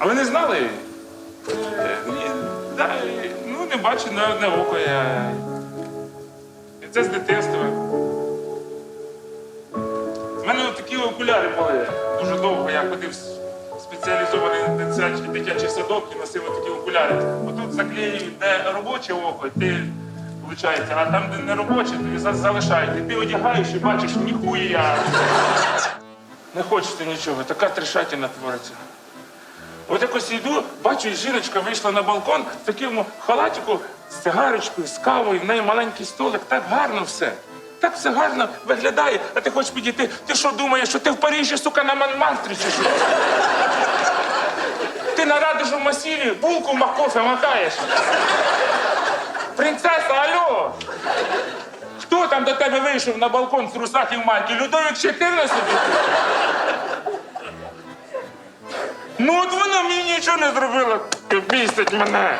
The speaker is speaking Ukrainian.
А ви не знали? Е, ну, не бачу на одне око я. Це з дитинства. У мене такі окуляри були. Дуже довго я ходив в спеціалізований дитячий, дитячий садок і носив такі окуляри. Отут заклеюють, де робоче око, ти, виходить, а там, де не робоче, тобі за- залишають. І ти одягаєш і бачиш, ніхуя. Не хочете нічого, така трешатіна твориться. От якось йду, бачу, жіночка вийшла на балкон в такому халатику з цигарочкою, з кавою, в неї маленький столик, так гарно все. Так все гарно виглядає, а ти хочеш підійти. Ти що думаєш, що ти в Парижі, сука, на Монмартрі чи що? Ти на радужному масиві булку макофе макаєш. Принцеса, алло! Хто там до тебе вийшов на балкон в трусах і в майці? Людовик 14? Ну от вона мені нічого не зробила. Бісить мене.